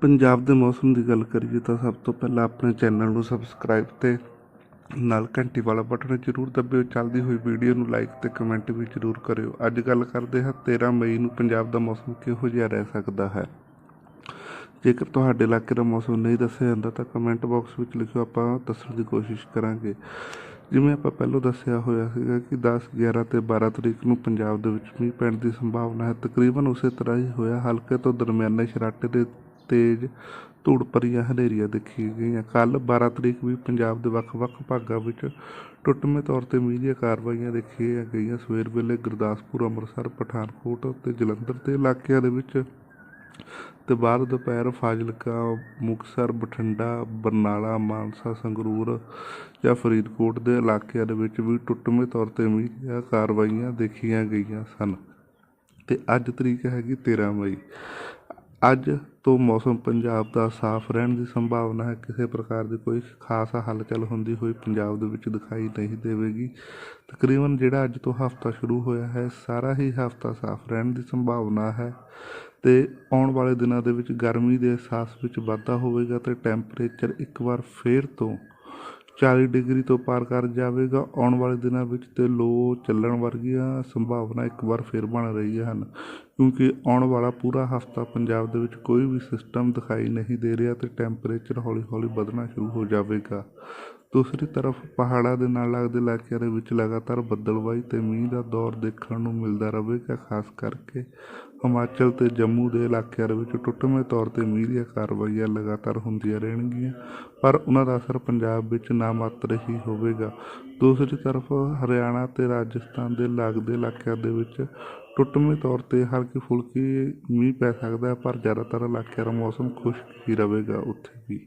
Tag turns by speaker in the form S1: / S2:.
S1: ਪੰਜਾਬ ਦੇ ਮੌਸਮ ਦੀ ਗੱਲ ਕਰੀਏ ਤਾਂ ਸਭ ਤੋਂ ਪਹਿਲਾਂ ਆਪਣੇ ਚੈਨਲ ਨੂੰ ਸਬਸਕ੍ਰਾਈਬ ਤੇ ਨਾਲ ਘੰਟੀ ਵਾਲਾ ਬਟਨ ਜ਼ਰੂਰ ਦਬਿਓ। ਚੱਲਦੀ ਹੋਈ ਵੀਡੀਓ ਨੂੰ ਲਾਈਕ ਤੇ ਕਮੈਂਟ ਵੀ ਜ਼ਰੂਰ ਕਰਿਓ। ਅੱਜ ਗੱਲ ਕਰਦੇ ਹਾਂ 13 ਮਈ ਨੂੰ ਪੰਜਾਬ ਦਾ ਮੌਸਮ ਕਿਹੋ ਜਿਹਾ ਰਹਿ ਸਕਦਾ ਹੈ। ਜੇਕਰ ਤੁਹਾਡੇ ਇਲਾਕੇ ਦਾ ਮੌਸਮ ਨਹੀਂ ਦੱਸਿਆ ਜਾਂਦਾ ਤਾਂ ਕਮੈਂਟ ਬਾਕਸ ਵਿੱਚ ਲਿਖਿਓ ਆਪਾਂ ਦੱਸਣ ਦੀ ਕੋਸ਼ਿਸ਼ ਕਰਾਂਗੇ। ਜਿਵੇਂ ਆਪਾਂ ਪਹਿਲਾਂ ਦੱਸਿਆ ਹੋਇਆ ਸੀਗਾ ਕਿ 10 11 ਤੇ 12 ਤਰੀਕ ਨੂੰ ਪੰਜਾਬ ਦੇ ਵਿੱਚ ਮੀਂਹ ਪੈਣ ਦੀ ਸੰਭਾਵਨਾ ਹੈ। ਤਕਰੀਬਨ ਉਸੇ ਤਰ੍ਹਾਂ ਹੀ ਹੋਇਆ। ਹਲਕੇ ਤੋਂ ਦਰਮਿਆਨੇ ਸ਼ਰਾਟੇ ਦੇ ਤੇਜ਼ ਧੂੜ ਭਰੀਆਂ ਹਨੇਰੀਆਂ ਦੇਖੀਆਂ ਗਈਆਂ। ਕੱਲ੍ਹ ਬਾਰ੍ਹਾਂ ਤਰੀਕ ਵੀ ਪੰਜਾਬ ਦੇ ਵੱਖ-ਵੱਖ ਭਾਗਾਂ ਵਿੱਚ ਟੁੱਟਵੇਂ ਤੌਰ ਤੇ ਮੀਂਹ ਦੀਆਂ ਕਾਰਵਾਈਆਂ ਦੇਖੀਆਂ ਗਈਆਂ। ਸਵੇਰ ਵੇਲੇ ਗੁਰਦਾਸਪੁਰ, ਅੰਮ੍ਰਿਤਸਰ, ਪਠਾਨਕੋਟ ਅਤੇ ਜਲੰਧਰ ਦੇ ਇਲਾਕਿਆਂ ਦੇ ਵਿੱਚ ਤੇ ਬਾਅਦ ਦੁਪਹਿਰ ਫਾਜ਼ਿਲਕਾ, ਮੁਕਤਸਰ, ਬਠਿੰਡਾ, ਬਰਨਾਲਾ, ਮਾਨਸਾ, ਸੰਗਰੂਰ ਜਾਂ ਫਰੀਦਕੋਟ ਦੇ ਇਲਾਕਿਆਂ ਦੇ ਵਿੱਚ ਵੀ ਟੁੱਟਵੇਂ ਤੌਰ ਤੇ ਮੀਂਹ ਦੀਆਂ ਕਾਰਵਾਈਆਂ ਦੇਖੀਆਂ ਗਈਆਂ ਸਨ। ਤੇ ਅੱਜ ਤਰੀਕ ਹੈਗੀ 13 ਮਈ। ਅੱਜ ਤੋਂ ਮੌਸਮ ਪੰਜਾਬ ਦਾ ਸਾਫ਼ ਰਹਿਣ ਦੀ ਸੰਭਾਵਨਾ ਹੈ। ਕਿਸੇ ਪ੍ਰਕਾਰ ਦੀ ਕੋਈ ਖਾਸ ਹਲਚਲ ਹੁੰਦੀ ਹੋਈ ਪੰਜਾਬ ਦੇ ਵਿੱਚ ਦਿਖਾਈ ਨਹੀਂ ਦੇਵੇਗੀ। ਤਕਰੀਬਨ ਜਿਹੜਾ ਅੱਜ ਤੋਂ ਹਫਤਾ ਸ਼ੁਰੂ ਹੋਇਆ ਹੈ, ਸਾਰਾ ਹੀ ਹਫਤਾ ਸਾਫ਼ ਰਹਿਣ ਦੀ ਸੰਭਾਵਨਾ ਹੈ ਤੇ ਆਉਣ ਵਾਲੇ ਦਿਨਾਂ ਦੇ ਵਿੱਚ ਗਰਮੀ ਦੇ ਅਹਿਸਾਸ ਵਿੱਚ ਵਾਧਾ ਹੋਵੇਗਾ ਤੇ ਟੈਂਪਰੇਚਰ ਇੱਕ ਵਾਰ ਫੇਰ ਤੋਂ 40 ਡਿਗਰੀ ਤੋਂ ਪਾਰ ਕਰ ਜਾਵੇਗਾ। ਆਉਣ ਵਾਲੇ ਦਿਨਾਂ ਵਿੱਚ ਤੇ ਲੋ ਚੱਲਣ ਵਰਗੀਆਂ ਸੰਭਾਵਨਾ ਇੱਕ ਵਾਰ ਫਿਰ ਬਣ ਰਹੀਆਂ ਹਨ। ਕਿਉਂਕਿ ਆਉਣ ਵਾਲਾ ਪੂਰਾ ਹਫਤਾ ਪੰਜਾਬ ਦੇ ਵਿੱਚ ਕੋਈ ਵੀ ਸਿਸਟਮ ਦਿਖਾਈ ਨਹੀਂ ਦੇ ਰਿਹਾ ਅਤੇ ਟੈਂਪਰੇਚਰ ਹੌਲੀ-ਹੌਲੀ ਵਧਣਾ ਸ਼ੁਰੂ ਹੋ ਜਾਵੇਗਾ। ਦੂਸਰੀ ਤਰਫ ਪਹਾੜਾਂ ਦੇ ਨਾਲ ਲੱਗਦੇ ਇਲਾਕਿਆਂ ਦੇ ਵਿੱਚ ਲਗਾਤਾਰ ਬੱਦਲਵਾਈ ਤੇ ਮੀਂਹ ਦਾ ਦੌਰ ਦੇਖਣ ਨੂੰ ਮਿਲਦਾ ਰਹੇਗਾ, ਖਾਸ ਕਰਕੇ ਹਿਮਾਚਲ ਤੇ ਜੰਮੂ ਦੇ ਇਲਾਕਿਆਂ ਦੇ ਵਿੱਚ ਟੁੱਟਵੇਂ ਤੌਰ ਤੇ ਮੀਂਹ ਦੀਆਂ ਕਾਰਵਾਈਆਂ ਲਗਾਤਾਰ ਹੁੰਦੀਆਂ ਰਹਿਣਗੀਆਂ, ਪਰ ਉਹਨਾਂ ਦਾ ਅਸਰ ਪੰਜਾਬ ਵਿੱਚ ਨਾ ਮਾਤਰ ਹੀ ਹੋਵੇਗਾ। ਦੂਸਰੀ ਤਰਫ ਹਰਿਆਣਾ ਤੇ ਰਾਜਸਥਾਨ ਦੇ ਲੱਗਦੇ ਇਲਾਕਿਆਂ ਦੇ ਵਿੱਚ ਟੁੱਟਵੇਂ ਤੌਰ ਤੇ ਹਰ ਹਲਕੀ ਫੁਲਕੀ ਮੀਂਹ ਪੈ ਸਕਦਾ ਪਰ ਜ਼ਿਆਦਾਤਰ ਇਲਾਕਿਆਂ ਦਾ ਮੌਸਮ ਖੁਸ਼ਕ ਹੀ ਰਹੇਗਾ ਉੱਥੇ ਵੀ।